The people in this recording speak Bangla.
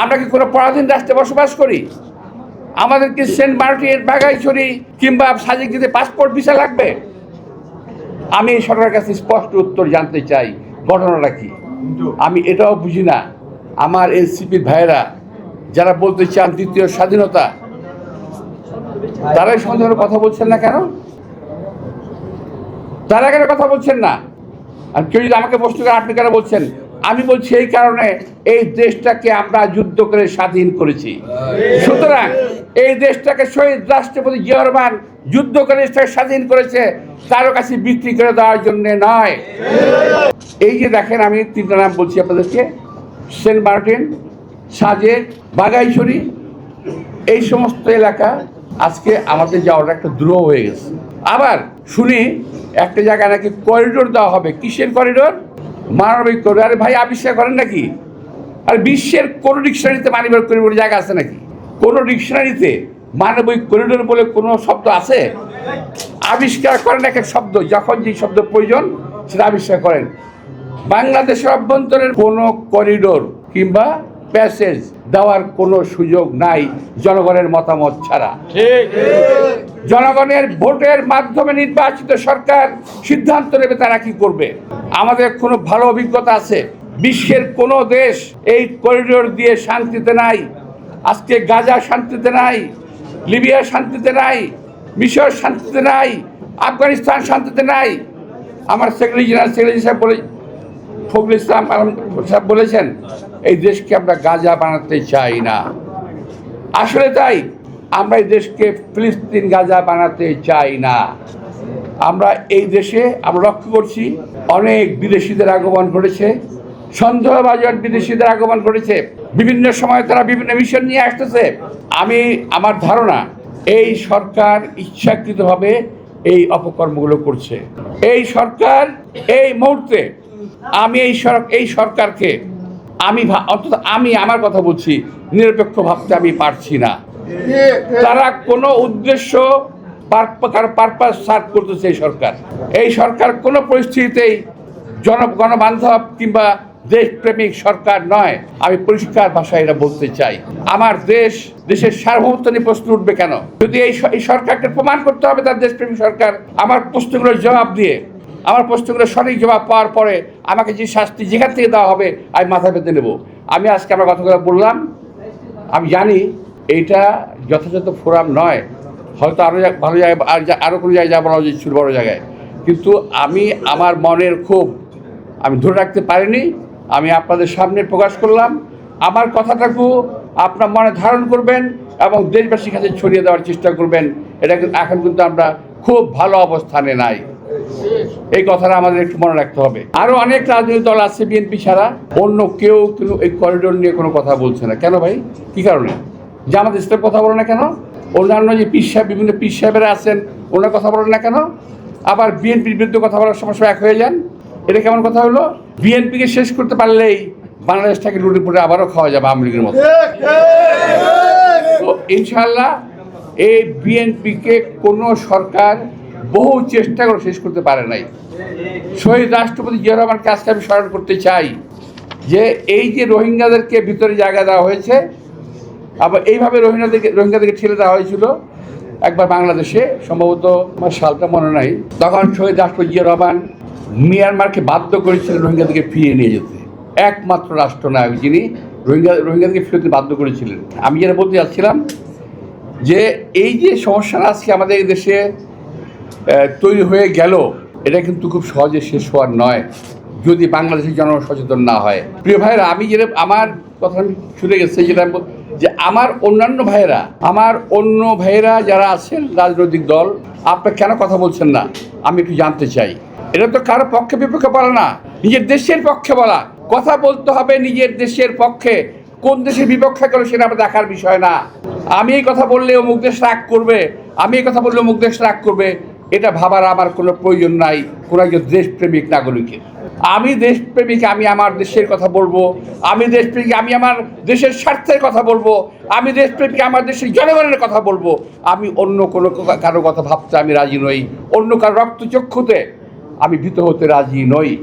আমরা কি কোনো পরাধীন রাষ্ট্রে বসবাস করি? আমাদের কি সেন্ট মার্টিন বাগাইছড়ি কিংবা সাজিকিতে পাসপোর্ট, ভিসা লাগবে? আমি সরকারের কাছে স্পষ্ট উত্তর জানতে চাই। ঘটনাটা কি? আমি এটাও বুঝি না। আমার এনসিপির ভাইয়েরা, যারা বলতে চান দ্বিতীয় স্বাধীনতা, তারাই সন্দেহের কথা বলছেন না কেন? তারা কেন কথা বলছেন না? আর কেউ যদি আমাকে প্রশ্ন করে, আপনি কেন বলছেন? আমি বলছি এই কারণে এই দেশটাকে আমরা যুদ্ধ করে স্বাধীন করেছি। সুতরাং এই দেশটাকে শহীদ রাষ্ট্রপতি জিয়া রহমান যুদ্ধ করে স্বাধীন করেছে কারও কাছে বিক্রি করে দেওয়ার জন্য নয়। এই যে দেখেন, আমি তিনটা নাম বলছি আপনাদেরকে। সেন্ট মার্টিন সাজেক বাগাইছড়ি এই সমস্ত এলাকা আজকে আমাদের যাওয়াটা একটা দ্রুহ হয়ে গেছে। আবার শুনি, একটা জায়গায় নাকি করিডোর দেওয়া হবে। কিসের করিডোর মানবিক করিডোর আরে ভাই আবিষ্কার করেন নাকি? আর বিশ্বের কোনো ডিকশনারিতে মানবিক করিডোর জায়গা আছে নাকি? কোনো ডিকশনারিতে মানবিক করিডোর বলে কোনো শব্দ আছে? আবিষ্কার করেন এক এক শব্দ যখন যে শব্দ প্রয়োজন সেটা আবিষ্কার করেন। বাংলাদেশের অভ্যন্তরের কোনো করিডোর কিংবা প্যাসেজ দেওয়ার কোনো সুযোগ নাই জনগণের মতামত ছাড়া। জনগণের ভোটের মাধ্যমে নির্বাচিত সরকার সিদ্ধান্ত নেবে তারা কি করবে। আমাদের কোনো ভালো অভিজ্ঞতা আছে? বিশ্বের কোনো দেশ এই করিডোর দিয়ে শান্তিতে নাই। আজকে গাজা শান্তিতে নাই, লিবিয়া শান্তিতে নাই, মিশর শান্তিতে নাই, আফগানিস্তান শান্তিতে নাই। আমার সেক্রেটারি জেনারেল সেক্রেটারি সাহেব বলে ফখরুল ইসলাম আলম সাহেব বলেছেন, এই দেশকে আমরা গাজা বানাতে চাই না। আসলে তাই, আমরা এই দেশকে ফিলিস্তিন গাজা বানাতে চাই না। আমরা এই দেশে আমরা লক্ষ্য করছি অনেক বিদেশিদের আগমন ঘটেছে। সন্দেহবাজন বিদেশিদের আগমন ঘটেছে। বিভিন্ন সময় তারা বিভিন্ন মিশন নিয়ে আসতেছে। আমি আমার ধারণা এই সরকার ইচ্ছাকৃতভাবে এই অপকর্মগুলো করছে। এই সরকার এই মুহূর্তে আমি এই এই সরকারকে আমি অন্তত আমি আমার কথা বলছি নিরপেক্ষ ভাবতে আমি পারছি না। তারা কোনো উদ্দেশ্য পারপাস সার্ভ করতেছে এই সরকার। এই সরকার কোনো পরিস্থিতিতেই জন গণবান্ধব কিংবা দেশপ্রেমিক সরকার নয়। আমি পরিষ্কার ভাষায় এটা বলতে চাই। আমার দেশ, দেশের সার্বভৌমত্ব নিয়ে প্রশ্ন উঠবে কেন? যদি এই সরকারকে প্রমাণ করতে হবে তার দেশপ্রেমিক সরকার, আমার প্রশ্নগুলোর জবাব দিয়ে, আমার প্রশ্নগুলো সঠিক জবাব পাওয়ার পরে আমাকে যে শাস্তি যেখান থেকে দেওয়া হবে, আমি মাথা পেতে নেব। আমি আজকে আমার কথাগুলো বললাম। আমি জানি এইটা যথাযথ ফোরাম নয়। হয়তো আরও ভালো জায়গায় আর যা- আরও কোনো জায়গায় যাওয়া উচিত ছিল বড় জায়গায়। কিন্তু আমি, আমার মনের ক্ষোভ, আমি ধরে রাখতে পারিনি, আমি আপনাদের সামনে প্রকাশ করলাম। আমার কথাটাকু আপনার মনে ধারণ করবেন এবং দেশবাসীর কাছে ছড়িয়ে দেওয়ার চেষ্টা করবেন। এটা এখন কিন্তু আমরা খুব ভালো অবস্থানে নাই। এই কথাটা আমাদের একটু মনে রাখতে হবে। আরও অনেক রাজনৈতিক দল আছে, বিএনপি ছাড়া। অন্য কেউ কিন্তু এই করিডোর নিয়ে কোনো কথা বলছে না। কেন ভাই? কি কারণে? জামাত ইসলাম কথা বলে না কেন? অন্যান্য যে পীর সাহেব, বিভিন্ন পীর সাহেবেরা আছেন, ওনার কথা বলেন না কেন? আবার বিএনপির বিরুদ্ধে কথা বলার সময় সব এক হয়ে যান। এটা কেমন কথা হলো? বিএনপিকে শেষ করতে পারলেই বাংলাদেশটাকে লুটে পুটে আবারও খাওয়া যাবে আওয়ামী লীগের মতো। তো ইনশাল্লাহ এই বিএনপিকে কোনো সরকার বহু চেষ্টা করে শেষ করতে পারে নাই। শহীদ রাষ্ট্রপতি জিয়া রহমানকে আজকে আমি স্মরণ করতে চাই যে এই যে রোহিঙ্গাদেরকে ভিতরে জায়গা দেওয়া হয়েছে আবার এইভাবে রোহিঙ্গাদেরকে রোহিঙ্গাদেরকে ঠেলে দেওয়া হয়েছিল। একবার বাংলাদেশে, সম্ভবত আমার সালটা মনে নাই। তখন শহীদ রাষ্ট্রপতি জিয়া রহমান মিয়ানমারকে বাধ্য করেছিলেন রোহিঙ্গাদেরকে ফিরিয়ে নিয়ে যেতে। একমাত্র রাষ্ট্রনায়ক যিনি রোহিঙ্গা রোহিঙ্গাদেরকে ফিরতে বাধ্য করেছিলেন। আমি যেটা বলতে যাচ্ছিলাম যে এই যে সমস্যাটা আজকে আমাদের এই দেশে তৈরি হয়ে গেল, এটা কিন্তু খুব সহজে শেষ হওয়ার নয়, যদি বাংলাদেশের জনগণ সচেতন না হয়। প্রিয় ভাইরা আমি যেটা আমার কথা আমি গেছে, যেটা যে আমার অন্যান্য ভাইয়েরা, আমার অন্য ভাইয়েরা যারা আছেন রাজনৈতিক দল আপনারা কেন কথা বলছেন না? আমি একটু জানতে চাই। এটা তো কারও পক্ষে বিপক্ষে বলা না, নিজের দেশের পক্ষে বলা। কথা বলতে হবে নিজের দেশের পক্ষে। কোন দেশের বিপক্ষে গেল সেটা আমার দেখার বিষয় না। আমি এই কথা বললে অমুক দেশ রাগ করবে, আমি এই কথা বললে অমুক দেশ রাগ করবে, এটা ভাবার আমার কোনো প্রয়োজন নাই, কোনো একজন দেশপ্রেমিক নাগরিকের। আমি দেশপ্রেমিক, আমি আমার দেশের কথা বলব। আমি দেশপ্রেমিক, আমি আমার দেশের স্বার্থের কথা বলব। আমি দেশপ্রেমিক, আমার দেশের জনগণের কথা বলব। আমি অন্য কোনো কারও কথা ভাবতে আমি রাজি নই। অন্য কারও রক্তচক্ষুতে আমি ভীত হতে রাজি নই।